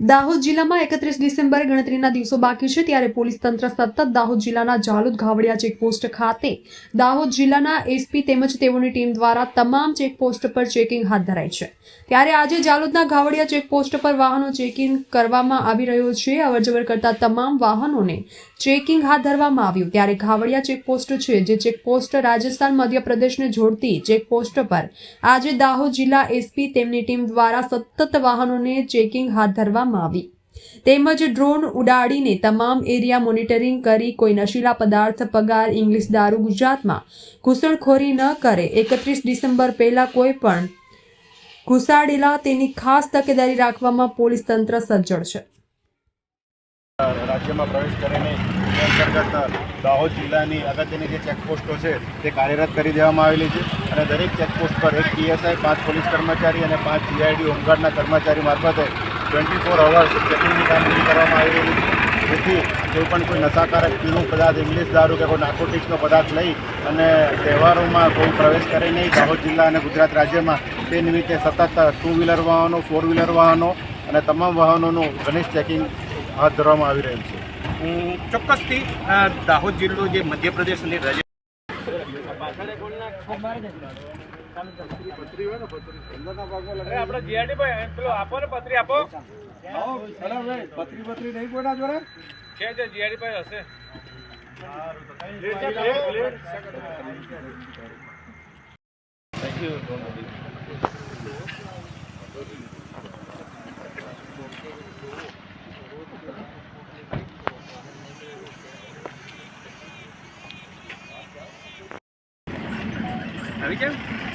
દાહોદ જિલ્લામાં એકત્રીસ ડિસેમ્બરે ગણતરીના દિવસો બાકી છે ત્યારે પોલીસ તંત્ર સતત દાહોદ જિલ્લાના જાલુદ ઘાવડિયા ચેકપોસ્ટ ખાતે દાહોદ જિલ્લાના એસપી તેમજ તેઓની ટીમ દ્વારા તમામ ચેકપોસ્ટ પર ચેકિંગ હાથ ધરાય છે. ત્યારે આજે જાલુદના ઘાવડિયા ચેકપોસ્ટ પર વાહનો ચેકિંગ કરવામાં આવી રહ્યો છે. અવરજવર કરતા તમામ વાહનોને ચેકિંગ હાથ ધરવામાં આવ્યું. ત્યારે ઘાવડિયા ચેકપોસ્ટ છે જે ચેકપોસ્ટ રાજસ્થાન, મધ્યપ્રદેશને જોડતી ચેકપોસ્ટ પર આજે દાહોદ જિલ્લા એસપી તેમની ટીમ દ્વારા સતત વાહનોને ચેકિંગ હાથ ધરવામાં આવી. તેમજ ડ્રોન ઉડાડીને તમામ એરિયા મોનિટરિંગ કરી કોઈ નશીલા પદાર્થ, પગાર, ઇંગ્લિશ દારૂ ગુજરાતમાં ઘૂસણખોરી ન કરે. એકત્રીસ ડિસેમ્બર પહેલાં કોઈ પણ ઘુસાડેલા તેની ખાસ તકેદારી રાખવામાં પોલીસ તંત્ર સજ્જડ છે. રાજ્યમાં પ્રવેશ કરીને અંતર્ગત દાહોદ જિલ્લાની અગત્યની જે ચેકપોસ્ટો છે તે કાર્યરત કરી દેવામાં આવેલી છે અને દરેક ચેકપોસ્ટ પર એક પીએસઆઈ, પાંચ પોલીસ કર્મચારી અને પાંચ સીઆઈડી હોમગાર્ડના કર્મચારી મારફતે ટ્વેન્ટી ફોર અવર્સ ચેકિંગની કામગીરી કરવામાં આવી રહી છે. જેથી કોઈ પણ કોઈ નશાકારક પીણું પદાર્થ ઇંગ્લિશ દારૂ કે કોઈ નાર્કોટિક્સનો પદાર્થ લઈ અને તહેવારોમાં કોઈ પ્રવેશ કરે નહીં. દાહોદ જિલ્લા અને ગુજરાત રાજ્યમાં તે નિમિત્તે સતત ટુ વ્હીલર વાહનો ફોર વ્હીલર વાહનો અને તમામ વાહનોનું ઘનિષ્ઠ ચેકિંગ હાથ ધરવામાં આવી રહ્યું છે. ચોક્કસથી દાહોદ જિલ્લો જે મધ્યપ્રદેશ અને રાજ્ય આપણે જીઆરડી ભાઈ પેલો પત્રી આપો પત્રી પત્રી નહીં કોઈના જોડે છે છે, જીઆરડી ભાઈ હશે. આવી જાય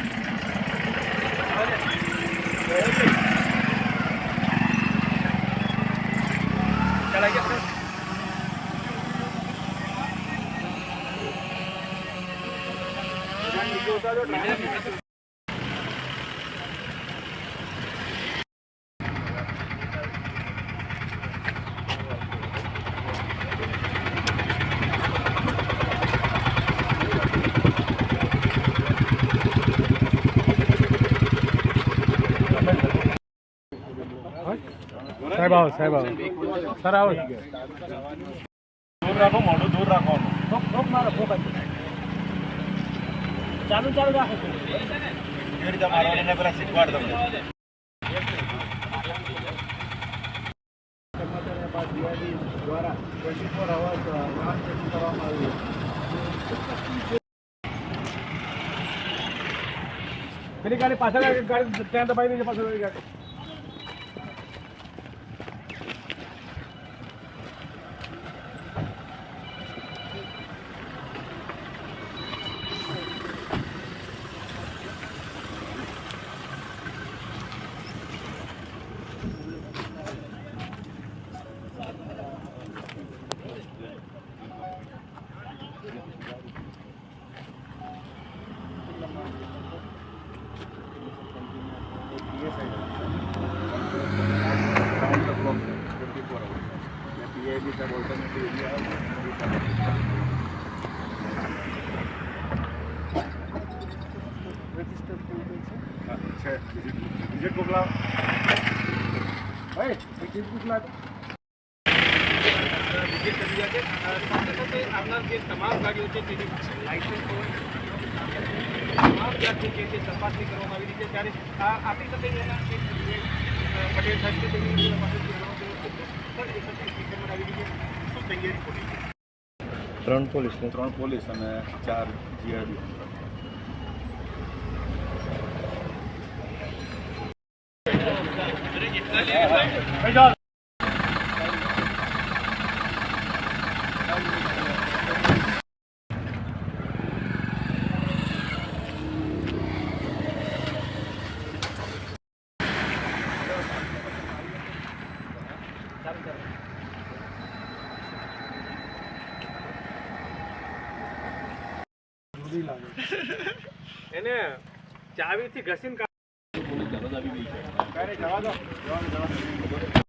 ચાલ આવી સાહેબ આવો સાહેબ આવો. સર, આવો. દૂર રાખો મોઢું દૂર રાખવાનું ચાલુ ચાલુ રાખો એ રીતે મારવાનું એને પેલા શીખવાડ તમને દ્વારા ટ્વેન્ટી ફોર પેલી ગાડી પાછળ ત્યાં દબાવી દેજો પાછળ ગાડી round the clock twenty four hours અને પીઆઈબી સાહેબ ઓલ્ટરનેટિવ એરિયા છે વિઝિટ બુક લાવ ભાઈ વિઝિટ બુક લાવ વિઝિટ કરી રહ્યા છે અ, સાથે સાથે આવનાર જે તમામ ગાડીઓ છે તેની લાઇસન્સ હોય તમામ જાતની જે છે તપાસણી કરવામાં આવી રહી છે ત્યારે આ આપણી સાથે એના એક જે, અ, પટેલ સાહેબ છે તેમની પાસેથી જાણવા જેવું છે. સર, એકત્રીસ ડિસેમ્બર આવી રહી છે શું તૈયારી ખોલી છે ત્રણ પોલીસ ત્રણ પોલીસ અને ચાર જીઆરબી એને ચાવીથી ઘસીને કાઢી જવા દો. જવા જવાનું